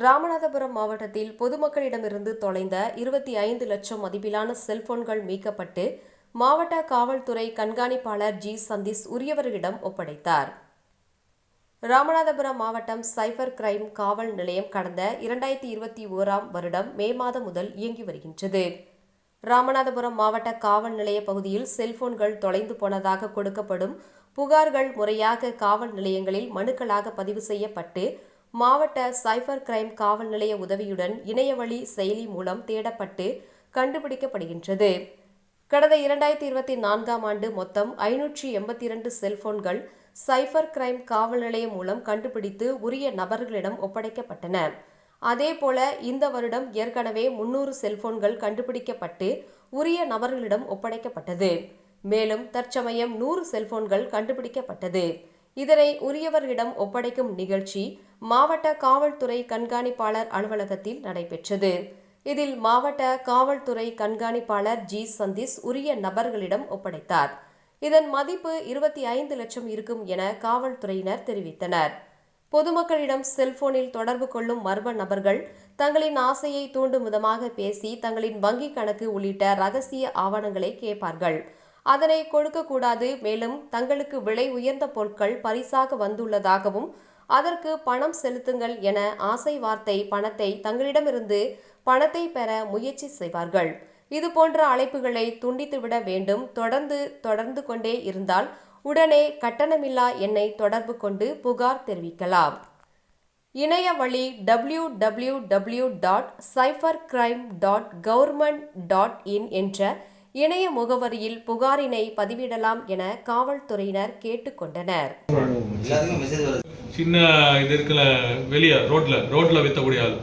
ராமநாதபுரம் மாவட்டத்தில் பொதுமக்களிடமிருந்து தொலைந்த இருபத்தி ஐந்து லட்சம் மதிப்பிலான செல்போன்கள் மீட்கப்பட்டு மாவட்ட காவல்துறை கண்காணிப்பாளர் ஜி. சந்தீஷ் உரியவர்களிடம் ஒப்படைத்தார். ராமநாதபுரம் மாவட்டம் சைபர் கிரைம் காவல் நிலையம் கடந்த இரண்டாயிரத்தி இருபத்தி ஓராம் வருடம் மே மாதம் முதல் இயங்கி வருகின்றது. ராமநாதபுரம் மாவட்ட காவல் நிலைய பகுதியில் செல்போன்கள் தொலைந்து போனதாக கொடுக்கப்படும் புகார்கள் முறையாக காவல் நிலையங்களில் மனுக்களாக பதிவு செய்யப்பட்டு மாவட்ட சைபர் கிரைம் காவல் நிலைய உதவியுடன் இணையவழி செயலி மூலம் தேடப்பட்டு கண்டுபிடிக்கப்படுகின்றது. கடந்த இரண்டாயிரத்தி இருபத்தி நான்காம் ஆண்டு மொத்தம் ஐநூற்றி எண்பத்தி இரண்டு செல்போன்கள் சைபர் கிரைம் காவல் நிலையம் மூலம் கண்டுபிடித்து உரிய நபர்களிடம் ஒப்படைக்கப்பட்டன. அதேபோல இந்த வருடம் ஏற்கனவே முன்னூறு செல்போன்கள் கண்டுபிடிக்கப்பட்டு உரிய நபர்களிடம் ஒப்படைக்கப்பட்டது. மேலும் தற்சமயம் நூறு செல்போன்கள் கண்டுபிடிக்கப்பட்டது. இதனை உரியவர்களிடம் ஒப்படைக்கும் நிகழ்ச்சி மாவட்ட காவல்துறை கண்காணிப்பாளர் அலுவலகத்தில் நடைபெற்றது. இதில் மாவட்ட காவல்துறை கண்காணிப்பாளர் ஜி. சந்தீஸ் உரிய நபர்களிடம் ஒப்படைத்தார். இதன் மதிப்பு இருபத்தி ஐந்து லட்சம் இருக்கும் என காவல்துறையினர் தெரிவித்தனர். பொதுமக்களிடம் செல்போனில் தொடர்பு கொள்ளும் மர்ம நபர்கள் தங்களின் ஆசையை தூண்டும் விதமாக பேசி தங்களின் வங்கிக் கணக்கு உள்ளிட்ட ரகசிய ஆவணங்களை கேட்பார்கள். அதனை கொடுக்கக்கூடாது. மேலும் தங்களுக்கு விலை உயர்ந்த பொருட்கள் பரிசாக வந்துள்ளதாகவும் அதற்கு பணம் செலுத்துங்கள் என ஆசை வார்த்தை பணத்தை தங்களிடமிருந்து பணத்தை பெற முயற்சி செய்வார்கள். இது போன்ற அழைப்புகளை துண்டித்துவிட வேண்டும். தொடர்ந்து தொடர்ந்து கொண்டே இருந்தால் உடனே கட்டணமில்லா எண்ணை தொடர்பு கொண்டு புகார் தெரிவிக்கலாம். இணைய வழி W W W dot cyber crime dot government dot in என்ற இணைய முகவரியில் புகாரினை பதிவிடலாம் என காவல்துறையினர் கேட்டுக்கொண்டனர். சின்ன இது இருக்குல்ல வெளியே ரோட்ல ரோட்ல வித்தக்கூடிய ஆள்.